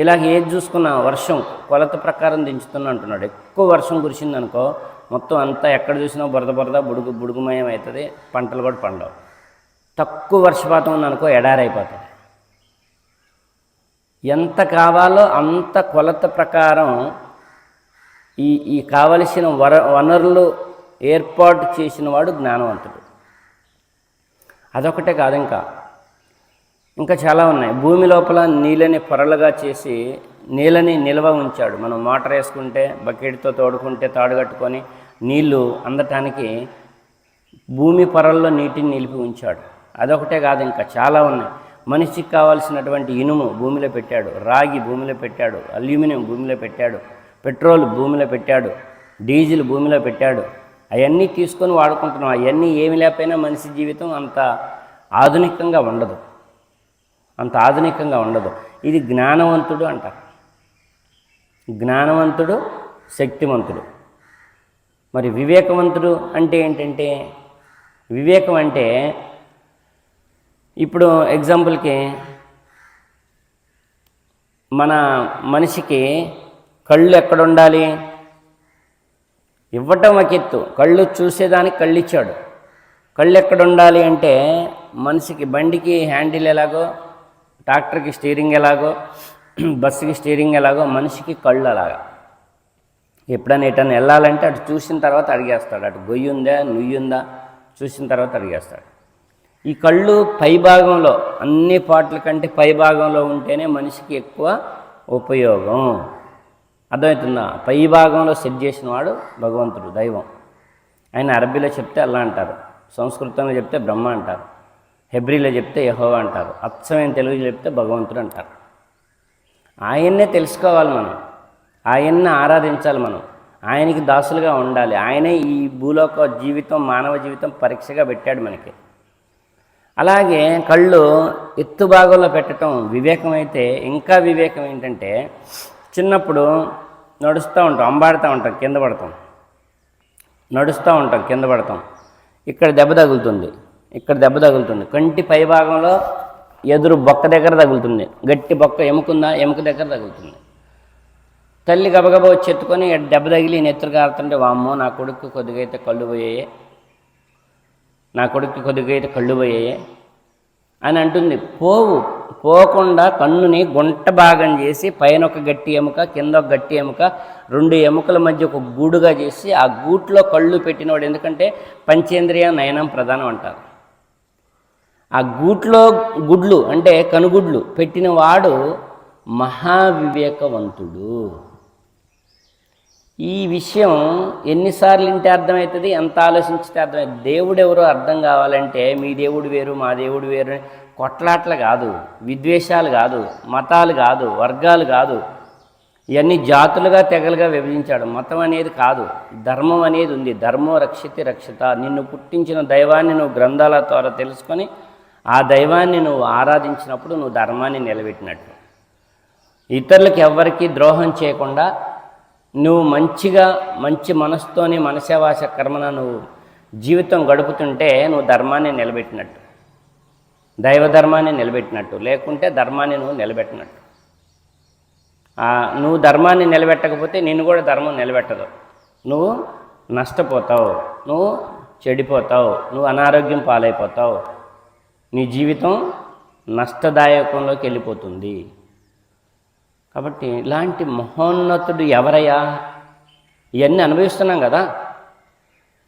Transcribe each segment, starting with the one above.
ఇలాగ ఏది చూసుకున్నా వర్షం కొలత ప్రకారం దించుతున్నా అంటున్నాడు. ఎక్కువ వర్షం కురిసింది అనుకో మొత్తం అంతా ఎక్కడ చూసినా బురద బురద బుడుగు బుడుగుమయం అవుతుంది పంటలు కూడా పండవు. తక్కువ వర్షపాతం ఉందనుకో ఎడారైపోతుంది. ఎంత కావాలో అంత కొలత ప్రకారం ఈ ఈ కావలసిన వర వనరులు ఏర్పాటు చేసిన వాడు జ్ఞానవంతుడు. అదొకటే కాదు ఇంకా. ఇంకా చాలా ఉన్నాయి. భూమి లోపల నీళ్ళని పొరలుగా చేసి నీళ్ళని నిల్వ ఉంచాడు. మనం మోటార్ వేసుకుంటే బకెట్తో తోడుకుంటే తాడు కట్టుకొని నీళ్ళు అందటానికి భూమి పొరల్లో నీటిని నిలిపి ఉంచాడు. అదొకటే కాదు ఇంకా చాలా ఉన్నాయి. మనిషికి కావాల్సినటువంటి ఇనుము భూమిలో పెట్టాడు. రాగి భూమిలో పెట్టాడు. అల్యూమినియం భూమిలో పెట్టాడు. పెట్రోల్ భూమిలో పెట్టాడు. డీజిల్ భూమిలో పెట్టాడు. అవన్నీ తీసుకొని వాడుకుంటున్నాం. అవన్నీ ఏమి లేకపోయినా మనిషి జీవితం అంత ఆధునికంగా ఉండదు. అంత ఆధునికంగా ఉండదు. ఇది జ్ఞానవంతుడు అంటారు. జ్ఞానవంతుడు శక్తివంతుడు. మరి వివేకవంతుడు అంటే ఏంటంటే వివేకం అంటే ఇప్పుడు ఎగ్జాంపుల్కి మన మనిషికి కళ్ళు ఎక్కడ ఉండాలి ఇవ్వటం ఒక ఎత్తు కళ్ళు చూసేదానికి కళ్ళు ఇచ్చాడు కళ్ళు ఎక్కడ ఉండాలి అంటే మనిషికి బండికి హ్యాండిల్ ఎలాగో ట్రాక్టర్కి స్టీరింగ్ ఎలాగో బస్సుకి స్టీరింగ్ ఎలాగో మనిషికి కళ్ళు అలాగా. ఎప్పుడైనా ఎటన్నా వెళ్ళాలంటే అటు చూసిన తర్వాత అడిగేస్తాడు. అటు గొయ్యి ఉందా నుయ్యి ఉందా చూసిన తర్వాత అడిగేస్తాడు. ఈ కళ్ళు పై భాగంలో అన్ని పాటల కంటే పై భాగంలో ఉంటేనే మనిషికి ఎక్కువ ఉపయోగం. అర్థమవుతుందా? పై భాగంలో సెట్ చేసిన వాడు భగవంతుడు దైవం. ఆయన అరబీలో చెప్తే అల్లా అంటారు. సంస్కృతంలో చెప్తే బ్రహ్మ అంటారు. హెబ్రిలో చెప్తే యహో అంటారు. అచ్చమైన తెలుగులో చెప్తే భగవంతుడు అంటారు. ఆయన్నే తెలుసుకోవాలి మనం. ఆయన్ని ఆరాధించాలి మనం. ఆయనకి దాసులుగా ఉండాలి. ఆయనే ఈ భూలోక జీవితం మానవ జీవితం పరీక్షగా పెట్టాడు మనకి. అలాగే కళ్ళు ఎత్తు భాగంలో పెట్టడం వివేకం అయితే ఇంకా వివేకం ఏంటంటే చిన్నప్పుడు నడుస్తూ ఉంటాం అంబాడుతూ ఉంటాం కింద పడతాం. నడుస్తూ ఉంటాం కింద పడతాం. ఇక్కడ దెబ్బ తగులుతుంది. ఇక్కడ దెబ్బ తగులుతుంది. కంటి పై భాగంలో ఎదురు బొక్క దగ్గర తగులుతుంది. గట్టి బొక్క ఎముకుందా? ఎముక దగ్గర తగులుతుంది. తల్లి గబగబా వచ్చి ఎత్తుకొని దెబ్బ తగిలి నెత్తురు కారుతుంటే వామ్మో నా కొడుకు కొద్దిగా అయితే కళ్ళు పోయాయి. నా కొడుకు కొద్దిగా అయితే కళ్ళు పోయాయి అని అంటుంది. పోవు. పోకుండా కన్నుని గుంట భాగం చేసి పైన ఒక గట్టి ఎముక కింద ఒక గట్టి ఎముక రెండు ఎముకల మధ్య ఒక గూడుగా చేసి ఆ గూట్లో కళ్ళు పెట్టినవాడు. ఎందుకంటే పంచేంద్రియ నయనం ప్రధానం అంటారు. ఆ గూట్లో గుడ్లు అంటే కనుగుడ్లు పెట్టిన వాడు మహావివేకవంతుడు. ఈ విషయం ఎన్నిసార్లు వింటే అర్థమవుతుంది ఎంత ఆలోచించితే అర్థమవుతుంది. దేవుడు ఎవరో అర్థం కావాలంటే మీ దేవుడు వేరు మా దేవుడు వేరు అని కొట్లాట్లు కాదు విద్వేషాలు కాదు మతాలు కాదు వర్గాలు కాదు. ఇవన్నీ జాతులుగా తెగలుగా విభజించాడు. మతం అనేది కాదు ధర్మం అనేది ఉంది. ధర్మం రక్షితి రక్షిత. నిన్ను పుట్టించిన దైవాన్ని నువ్వు గ్రంథాల ద్వారా తెలుసుకొని ఆ దైవాన్ని నువ్వు ఆరాధించినప్పుడు నువ్వు ధర్మాన్ని నిలబెట్టినట్టు. ఇతరులకు ఎవ్వరికీ ద్రోహం చేయకుండా నువ్వు మంచిగా మంచి మనసుతోని మనసేవాస కర్మన నువ్వు జీవితం గడుపుతుంటే నువ్వు ధర్మాన్ని నిలబెట్టినట్టు. దైవ ధర్మాన్ని నిలబెట్టినట్టు. లేకుంటే ధర్మాన్ని నువ్వు నిలబెట్టినట్టు. నువ్వు ధర్మాన్ని నిలబెట్టకపోతే నిన్ను కూడా ధర్మం నిలబెట్టదు. నువ్వు నష్టపోతావు. నువ్వు చెడిపోతావు. నువ్వు అనారోగ్యం పాలైపోతావు. నీ జీవితం నష్టదాయకంలోకి వెళ్ళిపోతుంది. కాబట్టి ఇలాంటి మహోన్నతుడు ఎవరయ్యా? ఇవన్నీ అనుభవిస్తున్నాం కదా.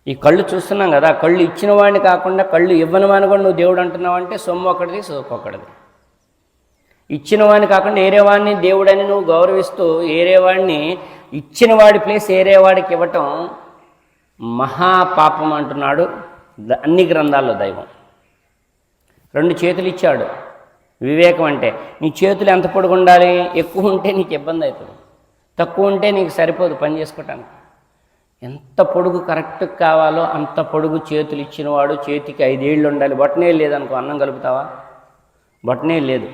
ఈ కళ్ళు చూస్తున్నాం కదా. కళ్ళు ఇచ్చిన వాడిని కాకుండా కళ్ళు ఇవ్వని వాడిని కూడా నువ్వు దేవుడు అంటున్నావు అంటే సొమ్ము ఒకటిది సోకొకటిది ఇచ్చిన వాడిని కాకుండా ఏరేవాడిని దేవుడని నువ్వు గౌరవిస్తూ ఏరేవాడిని ఇచ్చిన వాడి ప్లేస్ ఏరేవాడికి ఇవ్వటం మహాపాపం అంటున్నాడు అన్ని గ్రంథాల్లో దైవం. రెండు చేతులు ఇచ్చాడు. వివేకం అంటే నీ చేతులు ఎంత పొడుగు ఉండాలి ఎక్కువ ఉంటే నీకు ఇబ్బంది అవుతుంది. తక్కువ ఉంటే నీకు సరిపోదు పని చేసుకోవటానికి ఎంత పొడుగు కరెక్ట్ కావాలో అంత పొడుగు చేతులు ఇచ్చినవాడు చేతికి ఐదేళ్ళు ఉండాలి. బొట్టనే లేదనుకో అన్నం కలుపుతావా? బొట్టనే లేదు.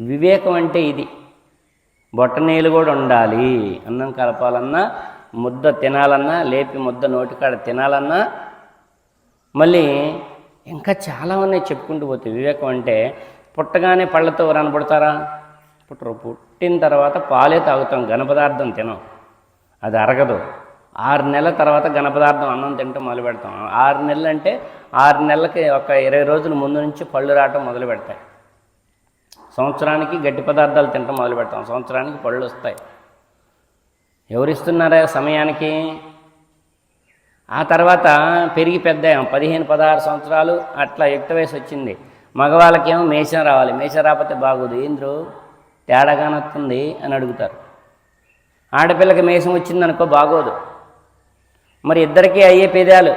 వివేకం అంటే ఇది. బొట్టనేలు కూడా ఉండాలి. అన్నం కలపాలన్నా ముద్ద తినాలన్నా లేపి ముద్ద నోటికాడ తినాలన్నా మళ్ళీ ఇంకా చాలా ఉన్నాయి చెప్పుకుంటూ పోతే. వివేకం అంటే పుట్టగానే పళ్ళతో ఎవరైనా పుడతారా పుట్టరు. పుట్టిన తర్వాత పాలే తాగుతాం ఘనపదార్థం తినం. అది అరగదు. ఆరు నెలల తర్వాత ఘనపదార్థం అన్నం తింటాం మొదలు పెడతాం. ఆరు నెలలు అంటే ఆరు నెలలకి ఒక ఇరవై రోజుల ముందు నుంచి పళ్ళు రావటం మొదలు పెడతాయి. సంవత్సరానికి గట్టి పదార్థాలు తింటాం మొదలు పెడతాం. సంవత్సరానికి పళ్ళు వస్తాయి. ఎవరిస్తున్నారా సమయానికి? ఆ తర్వాత పెరిగి పెద్ద పదిహేను పదహారు సంవత్సరాలు అట్లా యుక్త వయసు వచ్చింది. మగవాళ్ళకేమో మేషం రావాలి. మేషం రాకపోతే బాగోదు. ఏంద్రు తేడాగానొస్తుంది అని అడుగుతారు. ఆడపిల్లకి మేషం వచ్చిందనుకో బాగోదు. మరి ఇద్దరికీ అయ్యే పేదాలు?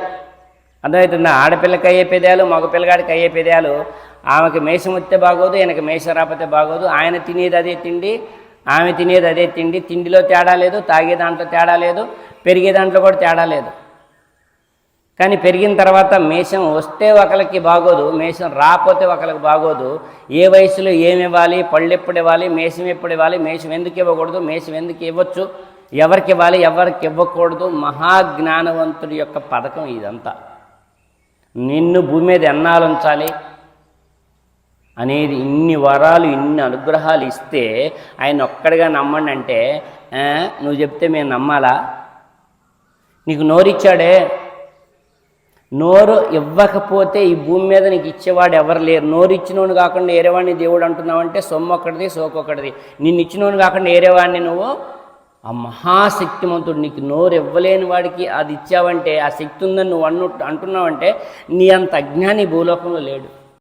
అర్థమవుతుందా? ఆడపిల్లకి అయ్యే పేదాలు మగపిల్లగాడికి అయ్యే పేదాలు? ఆమెకి మేషం వస్తే బాగోదు ఈయనకి మేషం రాకపోతే బాగోదు. ఆయన తినేది అదే తిండి ఆమె తినేది అదే తిండి. తిండిలో తేడా లేదు తాగే దాంట్లో తేడా లేదు పెరిగే దాంట్లో కూడా తేడా లేదు. కానీ పెరిగిన తర్వాత మేషం వస్తే ఒకరికి బాగోదు మేషం రాకపోతే ఒకరికి బాగోదు. ఏ వయసులో ఏమి ఇవ్వాలి పళ్ళు ఎప్పుడు ఇవ్వాలి మేషం ఎప్పుడు ఇవ్వాలి మేషం ఎందుకు ఇవ్వకూడదు మేషం ఎందుకు ఇవ్వచ్చు ఎవరికి ఇవ్వాలి ఎవరికి ఇవ్వకూడదు మహాజ్ఞానవంతుడి యొక్క పథకం ఇదంతా. నిన్ను భూమి మీద ఎన్నాలుంచాలి ఉంచాలి అనేది ఇన్ని వరాలు ఇన్ని అనుగ్రహాలు ఇస్తే ఆయన ఒక్కడిగా నమ్మండి అంటే నువ్వు చెప్తే మేము నమ్మాలా? నీకు నోరిచ్చాడే? నోరు ఇవ్వకపోతే ఈ భూమి మీద నీకు ఇచ్చేవాడు ఎవరు లేరు. నోరు ఇచ్చినోడు కాకుండా ఏరేవాడిని దేవుడు అంటున్నావంటే సొమ్ము ఒకటిది సోకొకటిది నిన్ను ఇచ్చినోడు కాకుండా ఏరేవాడిని నువ్వు? ఆ మహాశక్తిమంతుడు నీకు నోరు ఇవ్వలేని వాడికి అది ఇచ్చావంటే ఆ శక్తి ఉందని నువ్వు అన్ను అంటున్నావంటే నీ అంత అజ్ఞాని భూలోకంలో లేడు.